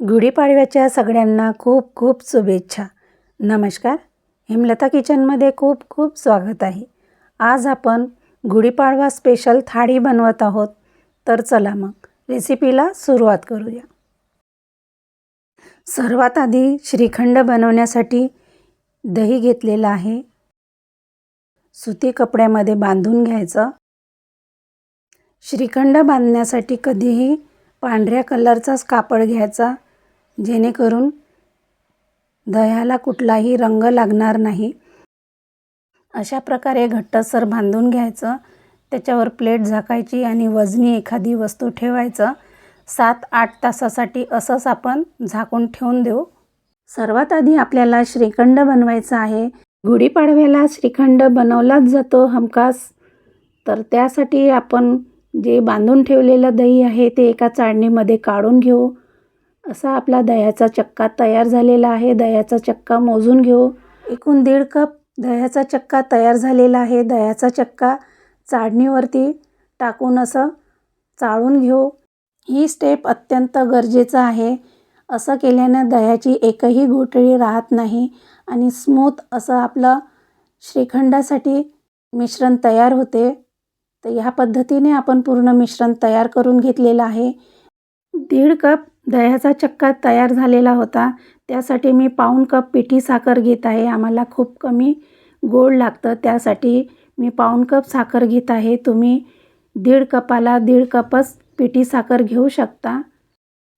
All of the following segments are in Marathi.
गुढीपाडव्याच्या सगळ्यांना खूप खूप शुभेच्छा. नमस्कार. हेमलता किचनमध्ये खूप खूप स्वागत आहे. आज आपण गुढीपाडवा स्पेशल थाळी बनवत आहोत. तर चला मग रेसिपीला सुरुवात करूया. सर्वात आधी श्रीखंड बनवण्यासाठी दही घेतलेलं आहे. सुती कपड्यामध्ये बांधून घ्यायचं. श्रीखंड बांधण्यासाठी कधीही पांढऱ्या कलरचाच कापड घ्यायचा. जेणेकरून दह्याला कुठलाही रंग लागणार नाही. अशा प्रकारे घट्टसर बांधून घ्यायचं. त्याच्यावर प्लेट झाकायची आणि वजनी एखादी वस्तू ठेवायचं. सात आठ तासासाठी असंच आपण झाकून ठेवून देऊ. सर्वात आधी आपल्याला श्रीखंड बनवायचं आहे. गुढीपाडव्याला श्रीखंड बनवलाच जातो हमखास. तर त्यासाठी आपण जे बांधून ठेवलेलं दही आहे ते एका चाळणीमध्ये काढून घेऊ. असा आपला दह्याचा चक्का तयार झालेला आहे. दह्याचा चक्का मोजून घेऊ. एकूण दीड कप दह्याचा चक्का तयार झालेला आहे. दह्याचा चक्का चाळणीवरती टाकून असं चाळून घेऊ. ही स्टेप अत्यंत गरजेचं आहे. असं केल्यानं दह्याची एकही गोटळी राहत नाही आणि स्मूथ असं आपलं श्रीखंडासाठी मिश्रण तयार होते. तर ह्या पद्धतीने आपण पूर्ण मिश्रण तयार करून घेतलेलं आहे. दीड कप दह्याचा चक्का तयार झालेला होता. त्यासाठी मी पाऊण कप पिठी साखर घेत आहे. आम्हाला खूप कमी गोड लागतं. त्यासाठी मी पाऊण कप साखर घेत आहे. तुम्ही दीड कपाला दीड कपच पिठी साखर घेऊ शकता.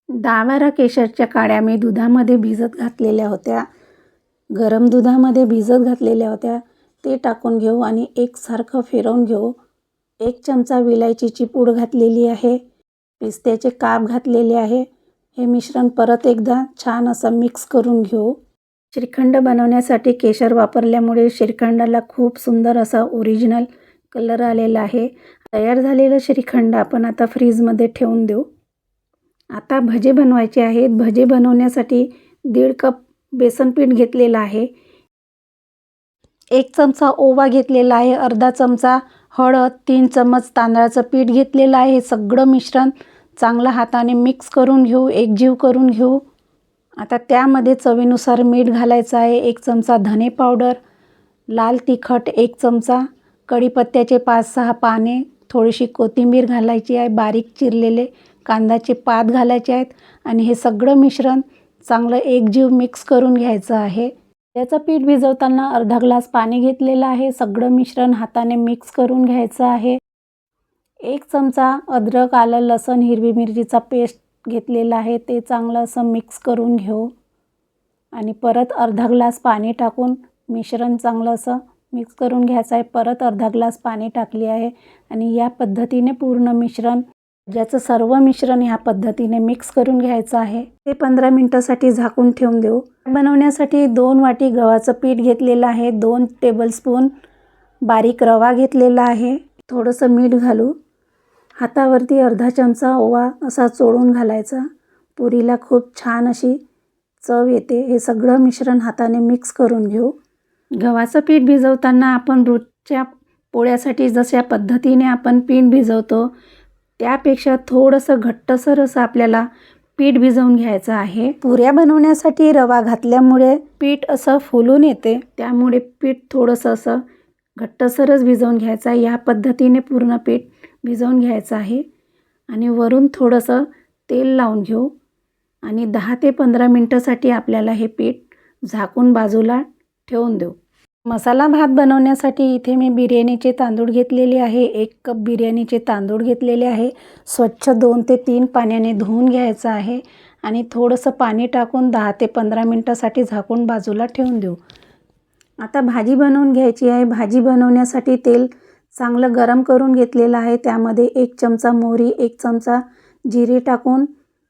दहा बारा केशरच्या काड्या मी दुधामध्ये भिजत घातलेल्या होत्या. गरम दुधामध्ये भिजत घातलेल्या होत्या. ते टाकून घेऊ आणि एकसारखं फिरवून घेऊ. एक चमचा विलायचीची पूड घातलेली आहे. पिस्त्याचे काप घातलेले आहे. हे मिश्रण परत एकदा छान असं मिक्स करून घेऊ. श्रीखंड बनवण्यासाठी केशर वापरल्यामुळे श्रीखंडाला खूप सुंदर असा ओरिजिनल कलर आलेला आहे. तयार झालेलं श्रीखंड आपण आता फ्रीजमध्ये ठेवून देऊ. आता भजे बनवायचे आहेत. भजे बनवण्यासाठी दीड कप बेसन पीठ घेतलेलं आहे. एक चमचा ओवा घेतलेला आहे. अर्धा चमचा हळद तीन चमच तांदळाचं पीठ घेतलेलं आहे. हे सगळं मिश्रण चांगलं हाताने मिक्स करून घेऊ एकजीव करून घेऊ. आता त्यामध्ये चवीनुसार मीठ घालायचं आहे एक चमचा धने पावडर लाल तिखट एक चमचा कढीपत्त्याचे पाच सहा पाने थोडीशी कोथिंबीर घालायची आहे बारीक चिरलेले कांद्याचे पात घालायचे आहेत आणि हे सगळं मिश्रण चांगलं एकजीव मिक्स करून घ्यायचं आहे. त्याचं पीठ भिजवताना अर्धा ग्लास पाणी घेतलेलं आहे सगळं मिश्रण हाताने मिक्स करून घ्यायचं आहे. एक चमचा अद्रक आलं लसण हिरवी मिरचीचा पेस्ट घेतलेला आहे. ते चांगलं असं मिक्स करून घेऊ. आणि परत अर्धा ग्लास पाणी टाकून मिश्रण चांगलं असं मिक्स करून घ्यायचं आहे. परत अर्धा ग्लास पाणी टाकली आहे. आणि या पद्धतीने पूर्ण मिश्रण ज्याचं सर्व मिश्रण ह्या पद्धतीने मिक्स करून घ्यायचं आहे. ते पंधरा मिनटासाठी झाकून ठेवून देऊ. बनवण्यासाठी दोन वाटी गव्हाचं पीठ घेतलेलं आहे. दोन टेबलस्पून बारीक रवा घेतलेला आहे. थोडंसं मीठ घालू. हातावरती अर्धा चमचा ओवा असा चोळून घालायचा. पुरीला खूप छान अशी चव येते. हे सगळं मिश्रण हाताने मिक्स करून घेऊ. गव्हाचं पीठ भिजवताना आपण रोजच्या पोळ्यासाठी जशा पद्धतीने आपण पीठ भिजवतो त्यापेक्षा थोडंसं घट्टसर असं आपल्याला पीठ भिजवून घ्यायचं आहे. पुऱ्या बनवण्यासाठी रवा घातल्यामुळे पीठ असं फुलून येते. त्यामुळे पीठ थोडंसं असं घट्टसरच भिजवून घ्यायचं. या पद्धतीने पूर्ण पीठ भिजवून घ्यायचं आहे. आणि वरून थोडंसं तेल लावून घेऊ. आणि दहा ते पंधरा मिनटासाठी आपल्याला हे पीठ झाकून बाजूला ठेवून देऊ. मसाला भात बनवण्यासाठी इथे मी बिर्याणीचे तांदूळ घेतलेले आहे. एक कप बिर्याणीचे तांदूळ घेतलेले आहे. स्वच्छ दोन ते तीन पाण्याने धुवून घ्यायचं आहे. आणि थोडंसं पाणी टाकून दहा ते पंधरा मिनटासाठी झाकून बाजूला ठेवून देऊ. आता भाजी बनवून घ्यायची आहे. भाजी बनवण्यासाठी तेल चांगलं गरम करून घेतलेलं आहे. त्यामध्ये एक चमचा मोहरी एक चमचा जिरे टाकून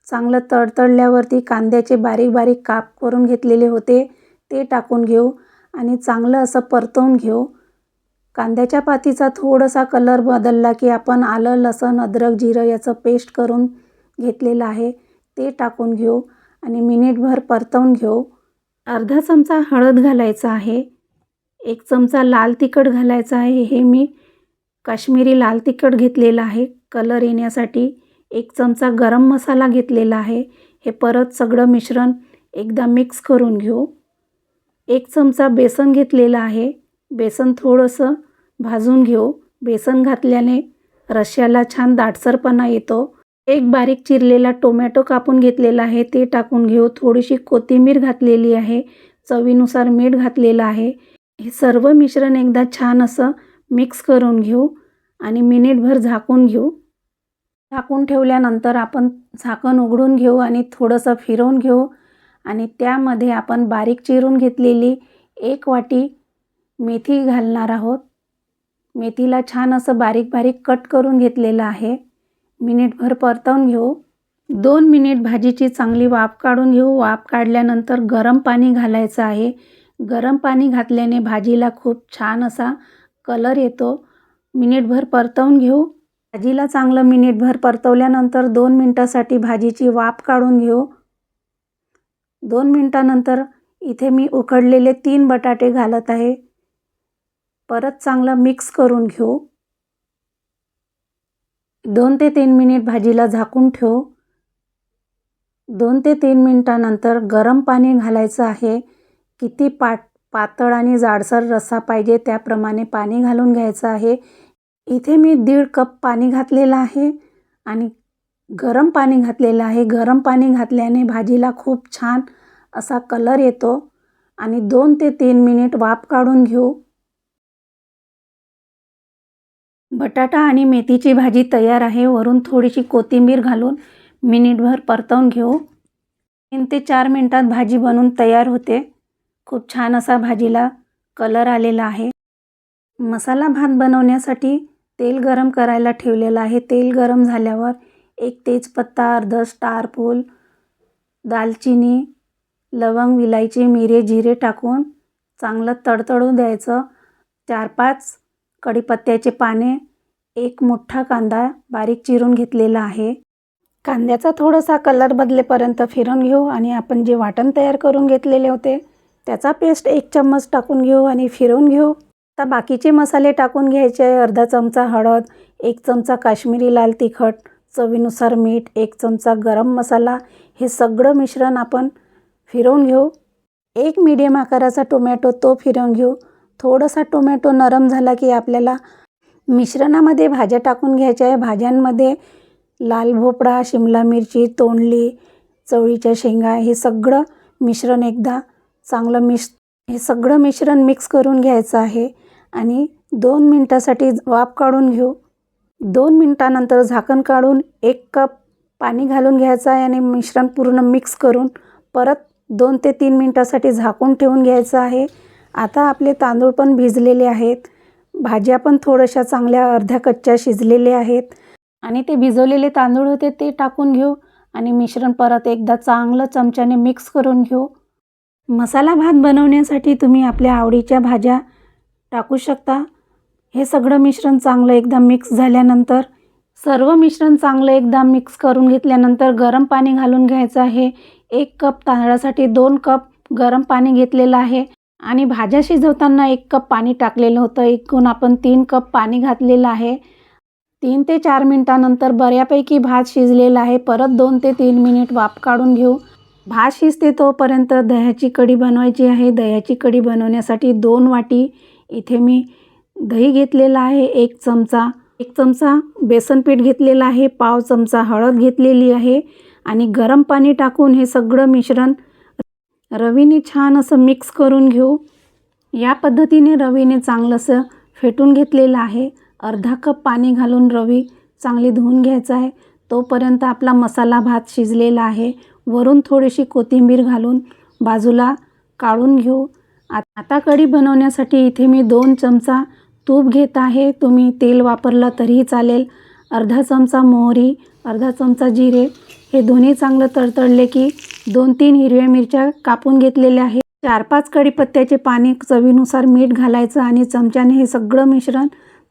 चांगलं तडतडल्यावरती कांद्याचे बारीक बारीक काप करून घेतलेले होते. ते टाकून घेऊ आणि चांगलं असं परतवून घेऊ. कांद्याच्या पातीचा थोडासा कलर बदलला की आपण आलं लसण अद्रक जिरं याचं पेस्ट करून घेतलेलं आहे. ते टाकून घेऊ आणि मिनिटभर परतवून घेऊ. अर्धा चमचा हळद घालायचा आहे. एक चमचा लाल तिखट घालायचा आहे. हे मी काश्मीरी लाल तिखट घेतलेलं आहे. कलर येण्यासाठी एक चमचा गरम मसाला घेतलेला आहे. हे परत सगळं मिश्रण एकदा मिक्स करून घेऊ. एक चमचा बेसन घेतलेलं आहे. बेसन थोडंसं भाजून घेऊ. बेसन घातल्याने रश्याला छान दाटसरपणा येतो. एक बारीक चिरलेला टोमॅटो कापून घेतलेला आहे. ते टाकून घेऊ. थोडीशी कोथिंबीर घातलेली आहे. चवीनुसार मीठ घातलेलं आहे. हे सर्व मिश्रण एकदा छान असं मिक्स करून घेऊ आणि मिनिटभर झाकून घेऊ. झाकून ठेवल्यानंतर आपण झाकण उघडून घेऊ आणि थोडंसं फिरवून घेऊ आणि त्यामध्ये आपण बारीक चिरून घेतलेली एक वाटी मेथी घालणार आहोत. मेथीला छान असं बारीक बारीक कट करून घेतलेलं आहे. मिनिटभर परतवून घेऊ. दोन मिनिट भाजीची चांगली वाफ काढून घेऊ. वाफ काढल्यानंतर गरम पाणी घालायचं आहे. गरम पाणी घातल्याने भाजीला खूप छान असा कलर येतो. मिनिटभर परतवून घेऊ. भाजीला चांगलं मिनिटभर परतवल्यानंतर दोन मिनटासाठी भाजीची वाफ काढून घेऊ. दोन मिनटानंतर इथे मी उकडलेले तीन बटाटे घालत आहे. परत चांगलं मिक्स करून घेऊ. दोन ते तीन मिनिट भाजीला झाकून ठेवू. दोन ते तीन मिनटानंतर गरम पाणी घालायचं आहे. किती पाट पातळ आणि जाडसर रस्सा पाहिजे त्याप्रमाणे पाणी घालून घ्यायचं आहे. इथे मी दीड कप पाणी घातलेलं आहे आणि गरम पाणी घातलेलं आहे. गरम पाणी घातल्याने भाजीला खूप छान असा कलर येतो आणि दोन ते तीन मिनिट वाफ काढून घेऊ. बटाटा आणि मेथीची भाजी तयार आहे. वरून थोडीशी कोथिंबीर घालून मिनिटभर परतवून घेऊ. तीन ते चार मिनटात भाजी बनून तयार होते. खूप छान असा भाजीला कलर आलेला आहे. मसाला भात बनवण्यासाठी तेल गरम करायला ठेवलेलं आहे. तेल गरम झाल्यावर एक तेजपत्ता अर्ध स्टार फूल दालचिनी लवंग विलायची मिरे जिरे टाकून चांगलं तडतडू द्यायचं. चार पाच कढीपत्त्याचे पाने एक मोठा कांदा बारीक चिरून घेतलेला आहे. कांद्याचा थोडासा कलर बदलेपर्यंत फिरून घेऊ आणि आपण जे वाटण तयार करून घेतलेले होते त्याचा पेस्ट एक चम्मच टाकून घेऊ आणि फिरवून घेऊ. आता बाकीचे मसाले टाकून घ्यायचे आहे. अर्धा चमचा हळद एक चमचा काश्मीरी लाल तिखट चवीनुसार मीठ एक चमचा गरम मसाला. हे सगळं मिश्रण आपण फिरवून घेऊ. एक मीडियम आकाराचा टोमॅटो तो फिरवून घेऊ. थोडासा टोमॅटो नरम झाला की आपल्याला मिश्रणामध्ये भाज्या टाकून घ्यायच्या आहे. भाज्यांमध्ये लाल भोपळा शिमला मिरची तोंडली चवळीच्या शेंगा हे सगळं मिश्रण एकदा चांगलं मिश हे सगळं मिश्रण मिक्स करून घ्यायचं आहे. आणि दोन मिनटासाठी वाफ काढून घेऊ. दोन मिनटानंतर झाकण काढून एक कप पाणी घालून घ्यायचं आहे आणि मिश्रण पूर्ण मिक्स करून परत दोन ते तीन मिनटासाठी झाकून ठेवून घ्यायचं आहे. आता आपले तांदूळ पण भिजलेले आहेत. भाज्या पण थोड्याशा चांगल्या अर्ध्या कच्च्या शिजलेल्या आहेत. आणि ते भिजवलेले तांदूळ होते ते टाकून घेऊ. आणि मिश्रण परत एकदा चांगलं चमच्याने मिक्स करून घेऊ. मसाला भात बनवण्यासाठी तुम्ही आपल्या आवडीच्या भाज्या टाकू शकता. हे सगळं मिश्रण चांगलं एकदा मिक्स झाल्यानंतर सर्व मिश्रण चांगलं एकदा मिक्स करून घेतल्यानंतर गरम पाणी घालून घ्यायचं आहे. एक कप तांदळासाठी दोन कप गरम पाणी घेतलेलं आहे आणि भाज्या शिजवताना एक कप पाणी टाकलेलं होतं. एकूण आपण तीन कप पाणी घातलेलं आहे. तीन ते चार मिनटानंतर बऱ्यापैकी भात शिजलेला आहे. परत दोन ते तीन मिनिट वाफ काढून घेऊ. भात शिजते तोपर्यंत दह्याची कढी बनवायची आहे. दह्याची कढी बनवण्यासाठी दोन वाटी इथे मी दही घेतलेला आहे एक चमचा एक चमचा बेसन पीठ घेतलेलं आहे पाव चमचा हळद घेतलेली आहे आणि गरम पाणी टाकून हे सगळं मिश्रण रवीने छान असं मिक्स करून घेऊ. या पद्धतीने रवीने चांगलंसं फेटून घेतलेलं आहे. अर्धा कप पाणी घालून रवी चांगली धुवून घ्यायचा आहे. तोपर्यंत आपला मसाला भात शिजलेला आहे. वरून थोडीशी कोथिंबीर घालून बाजूला काढून घेऊ. आता कढी बनवण्यासाठी इथे मी दोन चमचा तूप घेत आहे. तुम्ही तेल वापरला तरीही चालेल. अर्धा चमचा मोहरी अर्धा चमचा जिरे. हे दोन्ही चांगलं तडतडले की दोन तीन हिरव्या मिरच्या कापून घेतलेल्या आहेत. चार पाच कढीपत्त्याचे पाणी चवीनुसार मीठ घालायचं आणि चमच्याने हे सगळं मिश्रण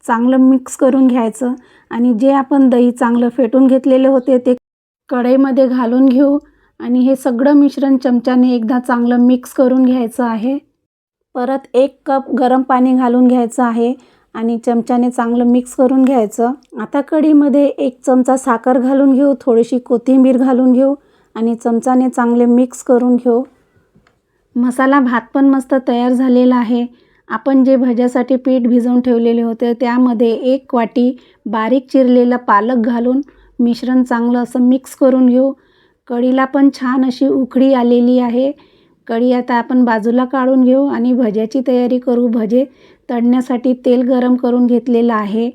चांगलं मिक्स करून घ्यायचं. आणि जे आपण दही चांगलं फेटून घेतलेले होते ते कढईमध्ये घालून घेऊ. आणि हे सगळं मिश्रण चमच्याने एकदा चांगलं मिक्स करून घ्यायचं आहे. परत एक कप गरम पाणी घालून घ्यायचं आहे आणि चमच्याने चांगलं मिक्स करून घ्यायचं. आता कढीमध्ये एक चमचा साखर घालून घेऊ थोडीशी कोथिंबीर घालून घेऊ आणि चमचाने चांगले मिक्स करून घेऊ. मसाला भात पण मस्त तयार झालेला आहे. आपण जे भज्यासाठी पीठ भिजवून ठेवलेले होते त्यामध्ये एक वाटी बारीक चिरलेला पालक घालून मिश्रण चांगलं असं मिक्स करून घेऊ. कढीला पण छान अशी उकळी आलेली आहे. कढी आता आपण बाजूला काढून घेऊ आणि भज्याची तयारी करू. भजे तळण्यासाठी तेल गरम करून घेतलेलं आहे.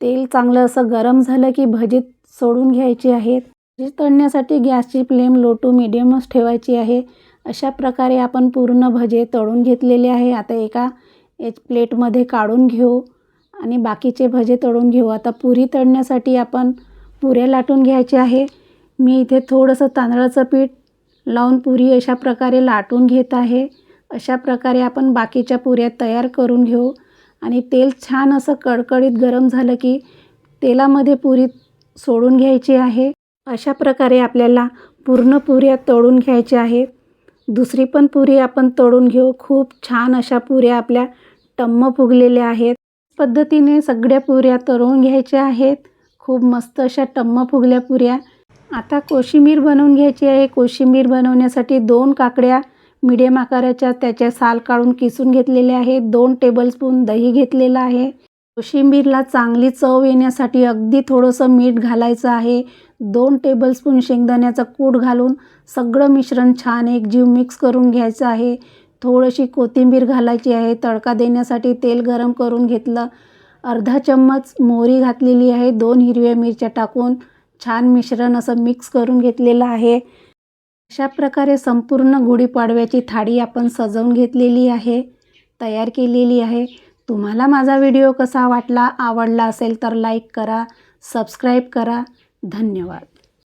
तेल चांगलं असं गरम झालं की भजे सोडून घ्यायचे आहेत. भजी तळण्यासाठी गॅसची फ्लेम लो टू मिडियमच ठेवायची आहे. अशा प्रकारे आपण पूर्ण भजे तळून घेतलेले आहे. आता एका एक प्लेटमध्ये काढून घेऊ आणि बाकीचे भजे तळून घेऊ. आता पुरी तळण्यासाठी आपण पुऱ्या लाटून घ्यायचे आहे. मी इथे थोडंसं तांदळाचं पीठ लावून पुरी अशा प्रकारे लाटून घेत आहे. अशा प्रकारे आपण बाकीच्या पुऱ्या तयार करून घेऊ. आणि तेल छान असं कडकडीत गरम झालं की तेलामध्ये पुरी सोडून घ्यायची आहे. अशा प्रकारे आपल्याला पूर्ण पुऱ्या तळून घ्यायच्या आहेत. दुसरी पण पुरी आपण तळून घेऊ. खूप छान अशा पुऱ्या आपल्या टम्म फुगलेल्या आहेत. पद्धतीने सगळ्या पुऱ्या तळून घ्यायच्या आहेत. खूप मस्त अशा टम्म फुगल्या पुऱ्या. आता कोशिंबीर बनवून घ्यायची आहे. कोशिंबीर बनवण्यासाठी दोन काकड्या मिडियम आकाराच्या त्याच्या साल काढून किसून घेतलेले आहे. दोन टेबलस्पून दही घेतलेलं आहे. कोशिंबीरला चांगली चव येण्यासाठी अगदी थोडंसं मीठ घालायचं आहे. दोन टेबलस्पून शेंगदाण्याचा कूट घालून सगळं मिश्रण छान एकजीव मिक्स करून घ्यायचं आहे. थोडीशी कोथिंबीर घालायची आहे. तडका देण्यासाठी तेल गरम करून घेतलं. अर्धा चम्मच मोहरी घातलेली आहे. दोन हिरव्या मिरच्या टाकून छान मिश्रण असं मिक्स करून घेतलेलं आहे. अशा प्रकारे संपूर्ण गुढीपाडव्याची थाळी आपण सजवून घेतलेली आहे तयार केलेली आहे. तुम्हाला माझा व्हिडिओ कसा वाटला आवडला असेल तर लाईक करा सबस्क्राईब करा. धन्यवाद.